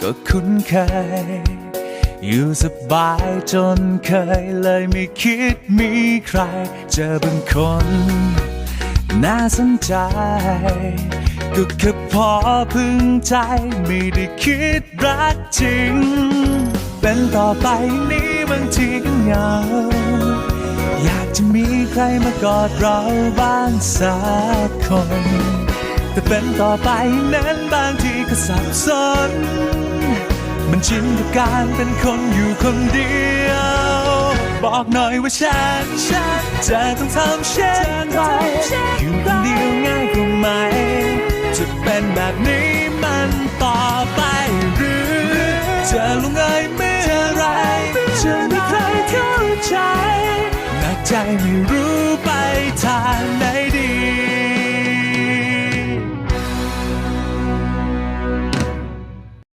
ก็คุ้นเคย อยู่สบายจนเคยเลยไม่คิดมีใคร เจอบางคน น่าสนใจ ก็แค่พอพึงใจไม่ได้คิดรักจริง เป็นต่อไปนี้บางทีก็เหงาอยากจะมีใครมากอดเราบ้างสักคน แต่เป็นต่อไปนั้นบางทีก็สับสน มันชินกับการเป็นคนอยู่คนเดียว บอกหน่อยว่าฉันฉันจะต้องทำเช่นไรอยู่คนเดียวง่ายกว่าไหม จะเป็นแบบนี้มันต่อไปหรือจะลงเอยเมื่อไหรจะมีใครเข้าใจหนักใจไม่รู้